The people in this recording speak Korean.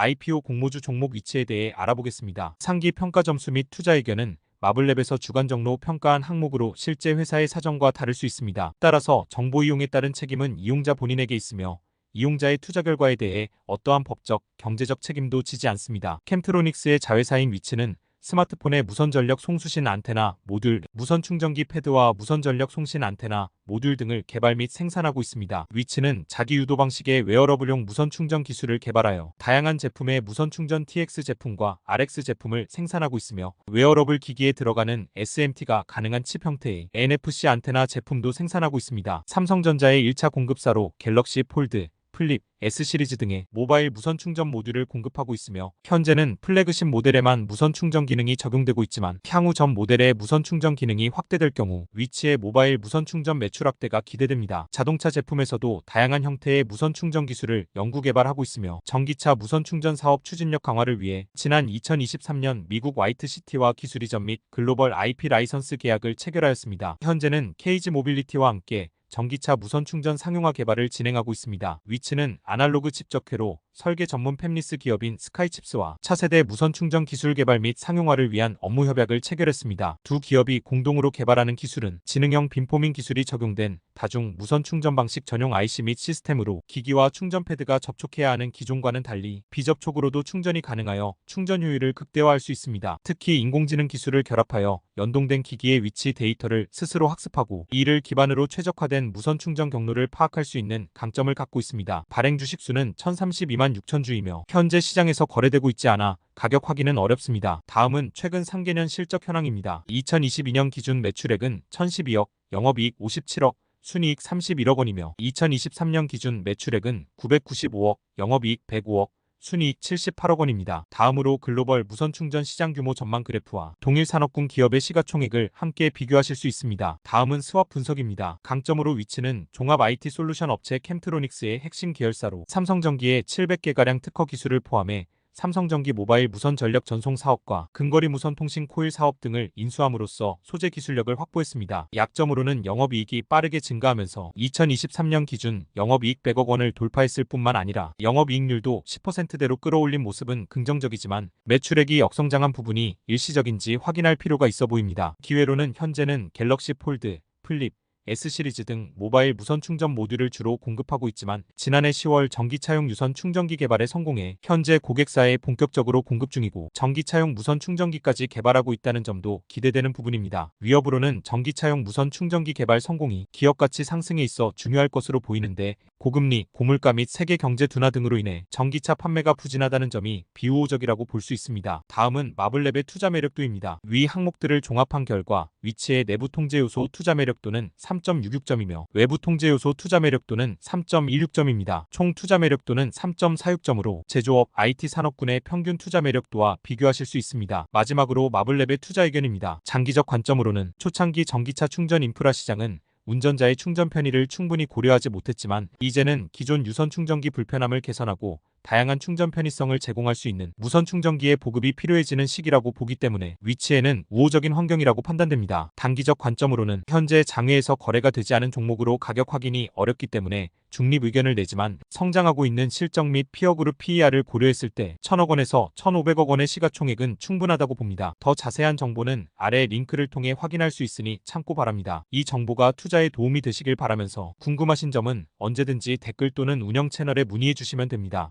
IPO 공모주 종목 위치에 대해 알아보겠습니다. 상기 평가 점수 및 투자 의견은 마블랩에서 주간 정로 평가한 항목으로 실제 회사의 사정과 다를 수 있습니다. 따라서 정보 이용에 따른 책임은 이용자 본인에게 있으며 이용자의 투자 결과에 대해 어떠한 법적, 경제적 책임도 지지 않습니다. 캠트로닉스의 자회사인 위치는 스마트폰의 무선 전력 송수신 안테나, 모듈, 무선 충전기 패드와 무선 전력 송신 안테나, 모듈 등을 개발 및 생산하고 있습니다. 위치는 자기 유도 방식의 웨어러블용 무선 충전 기술을 개발하여 다양한 제품의 무선 충전 TX 제품과 RX 제품을 생산하고 있으며 웨어러블 기기에 들어가는 SMT가 가능한 칩 형태의 NFC 안테나 제품도 생산하고 있습니다. 삼성전자의 1차 공급사로 갤럭시 폴드, 플립, S 시리즈 등의 모바일 무선 충전 모듈을 공급하고 있으며 현재는 플래그십 모델에만 무선 충전 기능이 적용되고 있지만 향후 전 모델의 무선 충전 기능이 확대될 경우 위치의 모바일 무선 충전 매출 확대가 기대됩니다. 자동차 제품에서도 다양한 형태의 무선 충전 기술을 연구 개발하고 있으며 전기차 무선 충전 사업 추진력 강화를 위해 지난 2023년 미국 화이트 시티와 기술 이전 및 글로벌 IP 라이선스 계약을 체결하였습니다. 현재는 케이지 모빌리티와 함께 전기차 무선 충전 상용화 개발을 진행하고 있습니다. 위치는 아날로그 칩적회로 설계 전문 팹리스 기업인 스카이칩스와 차세대 무선 충전 기술 개발 및 상용화를 위한 업무 협약을 체결했습니다. 두 기업이 공동으로 개발하는 기술은 지능형 빔포밍 기술이 적용된 다중 무선 충전 방식 전용 IC 및 시스템으로 기기와 충전 패드가 접촉해야 하는 기존과는 달리 비접촉으로도 충전이 가능하여 충전 효율을 극대화할 수 있습니다. 특히 인공지능 기술을 결합하여 연동된 기기의 위치 데이터를 스스로 학습하고 이를 기반으로 최적화된 무선 충전 경로를 파악할 수 있는 강점을 갖고 있습니다. 발행 주식 수는 1032만 6천 주이며 현재 시장에서 거래되고 있지 않아 가격 확인은 어렵습니다. 다음은 최근 상계년 실적 현황입니다. 2022년 기준 매출액은 1012억, 영업이익 57억, 순이익 31억 원이며 2023년 기준 매출액은 995억, 영업이익 105억, 순이익 78억 원입니다. 다음으로 글로벌 무선 충전 시장 규모 전망 그래프와 동일 산업군 기업의 시가총액을 함께 비교하실 수 있습니다. 다음은 스왑 분석입니다. 강점으로 위치는 종합 IT 솔루션 업체 캠트로닉스의 핵심 계열사로 삼성전기의 700개가량 특허 기술을 포함해 삼성전기 모바일 무선 전력 전송 사업과 근거리 무선 통신 코일 사업 등을 인수함으로써 소재 기술력을 확보했습니다. 약점으로는 영업이익이 빠르게 증가하면서 2023년 기준 영업이익 100억 원을 돌파했을 뿐만 아니라 영업이익률도 10%대로 끌어올린 모습은 긍정적이지만 매출액이 역성장한 부분이 일시적인지 확인할 필요가 있어 보입니다. 기회로는 현재는 갤럭시 폴드, 플립, S 시리즈 등 모바일 무선 충전 모듈을 주로 공급하고 있지만 지난해 10월 전기차용 유선 충전기 개발에 성공해 현재 고객사에 본격적으로 공급 중이고 전기차용 무선 충전기까지 개발하고 있다는 점도 기대되는 부분입니다. 위협으로는 전기차용 무선 충전기 개발 성공이 기업 가치 상승에 있어 중요할 것으로 보이는데 고금리, 고물가 및 세계 경제 둔화 등으로 인해 전기차 판매가 부진하다는 점이 비우호적이라고 볼 수 있습니다. 다음은 마블랩의 투자 매력도입니다. 위 항목들을 종합한 결과 위치의 내부 통제 요소 투자 매력도는 3.66점이며 외부 통제 요소 투자 매력도는 3.16점입니다. 총 투자 매력도는 3.46점으로 제조업 IT 산업군의 평균 투자 매력도와 비교하실 수 있습니다. 마지막으로 마블랩의 투자 의견입니다. 장기적 관점으로는 초창기 전기차 충전 인프라 시장은 운전자의 충전 편의를 충분히 고려하지 못했지만 이제는 기존 유선 충전기 불편함을 개선하고 다양한 충전 편의성을 제공할 수 있는 무선 충전기의 보급이 필요해지는 시기라고 보기 때문에 위치에는 우호적인 환경이라고 판단됩니다. 단기적 관점으로는 현재 장외에서 거래가 되지 않은 종목으로 가격 확인이 어렵기 때문에 중립 의견을 내지만 성장하고 있는 실적 및 피어그룹 PER을 고려했을 때 1000억 원에서 1500억 원의 시가총액은 충분하다고 봅니다. 더 자세한 정보는 아래 링크를 통해 확인할 수 있으니 참고 바랍니다. 이 정보가 투자에 도움이 되시길 바라면서 궁금하신 점은 언제든지 댓글 또는 운영 채널에 문의해 주시면 됩니다.